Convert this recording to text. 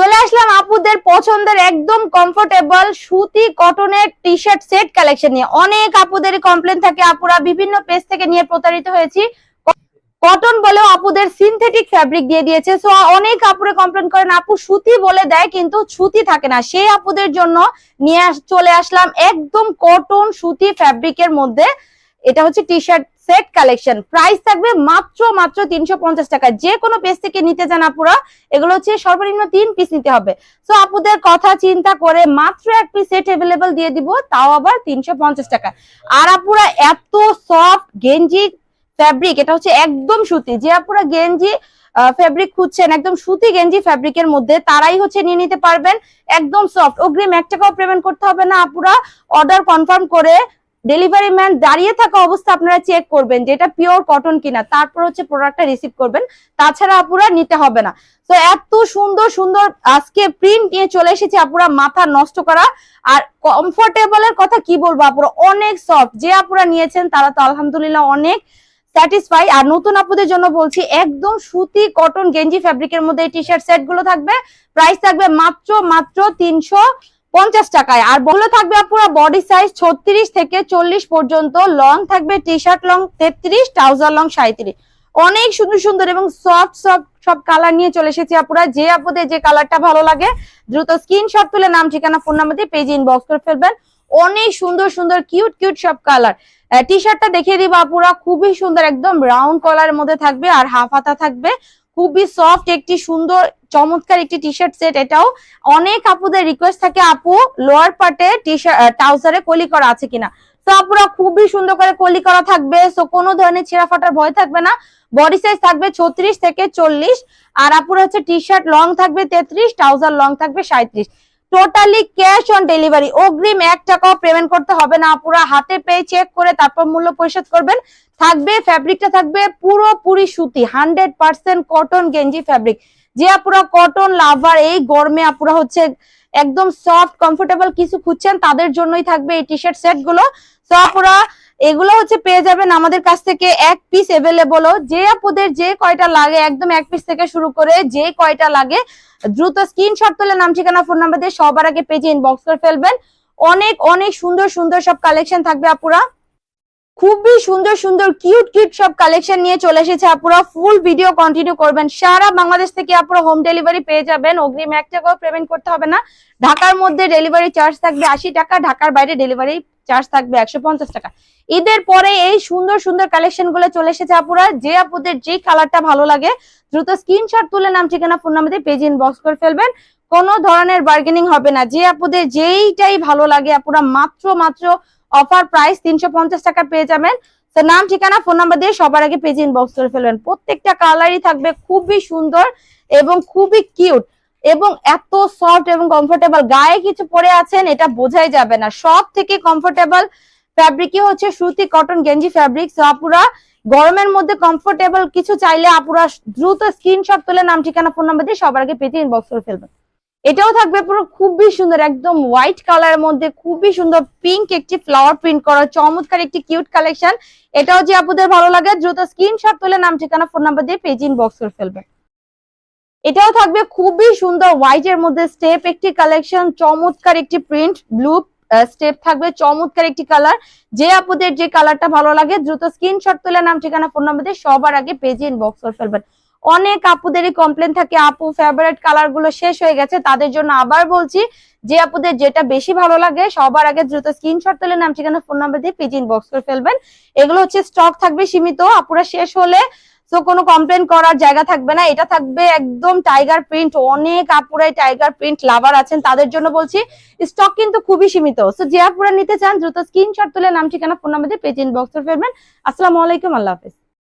চলে আসলাম আপুদের পছন্দের একদম কমফোর্টেবল সুতি কটনের টি শার্ট সেট কালেকশন নিয়ে। অনেক আপুদের কমপ্লেন থাকে, আপুরা বিভিন্ন পেজ থেকে নিয়ে প্রতারিত হয়েছি। কটন বলেও আপুদের সিনথেটিক ফ্যাব্রিক দিয়ে দিয়েছে। সো অনেক আপুরে কমপ্লেন করেন, আপু, সুতি বলে দেয়, কিন্তু সুতি থাকে না। সেই আপুদের জন্য নিয়ে চলে আসলাম একদম কটন সুতি ফ্যাব্রিকের মধ্যে। এটা হচ্ছে T shirt set collection. Price থাকবে মাত্র মাত্র তিনশো পঞ্চাশ টাকা। যে কোনো পেজ থেকে নিতে চান আপুরা, এগুলো হচ্ছে সর্বনিম্ন তিন পিস নিতে হবে। সো আপুদের কথা চিন্তা করে মাত্র এক পিস সেট অ্যাভেলেবল দিয়ে দিব, তাও আবার তিনশো পঞ্চাশ টাকা। আর আপুরা, এত সফট গেঞ্জি ফ্যাব্রিক এটা হচ্ছে একদম সুতি। যে আপুরা গেঞ্জি ফ্যাব্রিক খুঁজছেন, একদম সুতি গেঞ্জি ফ্যাব্রিকের মধ্যে, তারাই হচ্ছে নিয়ে নিতে পারবেন। একদম সফট অগ্রিম এক টাকাও পেমেন্ট করতে হবে না, আপুরা। অর্ডার কনফার্ম করে ডেলিভারি ম্যান দাঁড়িয়ে থাকা অবস্থা আপনারা চেক করবেন যেটা পিওর কটন কিনা, তারপর হচ্ছে প্রোডাক্টটা রিসিভ করবেন। তাছাড়া আপুরা নিতে হবে না। তো এত সুন্দর সুন্দর আজকে প্রিন্ট নিয়ে চলে এসেছে আপুরা, মাথা নষ্ট করা। আর কমফোর্টেবল এর কথা কি বলব আপুরা, অনেক সফট যে আপুরা নিয়েছেন, তারা তো আলহামদুলিল্লাহ অনেক স্যাটিসফাই আর নতুন আপুদের জন্য বলছি, একদম সুতি কটন গেঞ্জি ফ্যাব্রিকের মধ্যে এই টি শার্ট সেটগুলো থাকবে। প্রাইস থাকবে মাত্র মাত্র তিনশো পঞ্চাশ টাকায়। আর বলে থাকবে আপুরা বডি সাইজ ছত্রিশ থেকে চল্লিশ পর্যন্ত লং থাকবে টি শার্ট লং তেত্রিশ ট্রাউজার লং সাঁত্রিশ অনেক সুন্দর সুন্দর এবং সফট সফট সব কালার নিয়ে চলে এসেছি আপুরা। যে আপুদের যে কালারটা ভালো লাগে, দ্রুত স্ক্রিনশট তুলে নাম, ঠিকানা ফোন নাম্বার দিয়ে পেজ ইনবক্স করে ফেলবেন। অনেক সুন্দর সুন্দর কিউট কিউট সব কালার টি শার্টটা দেখিয়ে দিব আপুরা। খুবই সুন্দর, একদম রাউন্ড কলারের মধ্যে থাকবে আর হাফ হাতা থাকবে। খুবই সফট একটি সুন্দর, চমৎকার একটি টি শার্ট সেট এটাও অনেক আপুদের রিকোয়েস্ট থাকে, আপু লোয়ার পার্টে টি শার্ট ট্রাউজারে কলি করা আছে কিনা? তো আপুরা খুবই সুন্দর করে কলি করা থাকবে। সো কোনো ধরনের ছেঁড়া ফাটার ভয় থাকবে না। বডি সাইজ থাকবে ছত্রিশ থেকে চল্লিশ। আর আপুরা হচ্ছে টি শার্ট লং থাকবে তেত্রিশ ট্রাউজার লং থাকবে সাঁত্রিশ টোটালি ক্যাশ অন ডেলিভারি অগ্রিম এক টাকাও পেমেন্ট করতে হবে না। পুরো হাতে পেয়ে চেক করে তারপর মূল্য পরিশোধ করবেন। থাকবে ফ্যাব্রিকটা থাকবে পুরোপুরি সুতি হান্ড্রেড পার্সেন্ট কটন গেঞ্জি ফ্যাব্রিক যে আপুরা কটন লাভার এই গরমে আপুরা হচ্ছে একদম সফট কমফোর্টেবল কিছু খুঁজছেন, তাদের জন্যই থাকবে এই টি শার্ট সেটগুলো। তো আপুরা এগুলো হচ্ছে পেয়ে যাবেন আমাদের কাছ থেকে এক পিস এভেলেবল যে আপুদের যে কয়টা লাগে, একদম এক পিস থেকে শুরু করে যে কয়টা লাগে, দ্রুত স্ক্রিনশট তুলে নাম, ঠিকানা ফোন নাম্বার দিয়ে সবার আগে পেজে ইনবক্স করে ফেলবেন। অনেক অনেক সুন্দর সুন্দর সব কালেকশন থাকবে আপুরা। খুবই সুন্দর সুন্দর কিউট কিউট সব কালেকশন নিয়ে চলে এসেছে আপুরা। ফুল ভিডিও কন্টিনিউ করবেন। সারা বাংলাদেশ থেকে আপুরা হোম ডেলিভারি পেয়ে যাবেন। অগ্রিম এক টাকাও পেমেন্ট করতে হবে না। ঢাকার মধ্যে ডেলিভারি চার্জ থাকবে আশি টাকা, ঢাকার বাইরে ডেলিভারি চার্জ থাকবে একশো পঞ্চাশ টাকা। ঈদের পরে এই সুন্দর সুন্দর কালেকশনগুলো চলে এসেছে আপুরা। যে আপুদের যে কালারটা ভালো লাগে, দ্রুত স্ক্রিনশট তুলে নাম, ঠিকানা ফোন নাম্বার পেজ ইনবক্স করে ফেলবেন। কোনো ধরনের বার্গেনিং হবে না। যে আপুদের যেইটাই ভালো লাগে, আপুরা মাত্র মাত্র অফার প্রাইস তিনশো পঞ্চাশ টাকা পেয়ে যাবেন। তো নাম, ঠিকানা ফোন নাম্বার দিয়ে সবার আগে পেজ ইনবক্স করে ফেলবেন। প্রত্যেকটা কালারই থাকবে খুবই সুন্দর এবং খুবই কিউট এবং এত সফট এবং কমফোর্টেবল গায়ে কিছু পরে আছেন, এটা বোঝাই যাবে না। সব থেকে কমফোর্টেবল ফ্যাব্রিকই হচ্ছে সুতি কটন গেঞ্জি ফ্যাব্রিক আপুরা, গরমের মধ্যে কমফোর্টেবল কিছু চাইলে আপুরা দ্রুত স্ক্রিনশট তুলে নাম, ঠিকানা ফোন নাম্বার দিয়ে সবার আগে পেজে ইনবক্স করে ফেলবেন। এটাও থাকবে পুরো খুবই সুন্দর, একদম হোয়াইট কালারের মধ্যে খুবই সুন্দর পিঙ্ক একটি ফ্লাওয়ার প্রিন্ট করা, চমৎকার একটি কিউট কালেকশন এটাও যে আপুদের ভালো লাগে, দ্রুত স্ক্রিনশট তুলে নাম, ঠিকানা ফোন নাম্বার দিয়ে পেজ ইনবক্স করে ফেলবেন। এটাও থাকবে খুবই সুন্দর হোয়াইট এর মধ্যে স্টেপ একটি কালেকশন চমৎকার একটি প্রিন্ট ব্লু স্টেপ থাকবে, চমৎকার একটি কালার যে আপুদের যে কালারটা ভালো লাগে, দ্রুত স্ক্রিনশট তুলে নাম, ঠিকানা ফোন নাম্বার দিয়ে সবার আগে পেজে ইনবক্স করে ফেলবেন। অনেক আপুদেরই কমপ্লেন থাকে, আপু ফেভারিট কালারগুলো শেষ হয়ে গেছে, তাদের জন্য আবার বলছি, যে আপুদের যেটা বেশি ভালো লাগে, সবার আগে দ্রুত স্ক্রিনশট তুলে নাম, ঠিকানা ফোন নাম্বার দিয়ে পেজ ইনবক্স করে ফেলবেন। এগুলো হচ্ছে স্টক থাকবে সীমিত, আপুরা শেষ হলে তো কোনো কমপ্লেন করার জায়গা থাকবে না। এটা থাকবে একদম টাইগার প্রিন্ট অনেক আপুরাই টাইগার প্রিন্ট লাভার আছেন, তাদের জন্য বলছি স্টক কিন্তু খুবই সীমিত। সো যে আপুরা নিতে চান, দ্রুত স্ক্রিনশট তুলে নাম, ঠিকানা ফোন নাম্বার দিয়ে পেজ ইনবক্সে ফেলবেন আসসালামু আলাইকুম, আল্লাহ হাফেজ।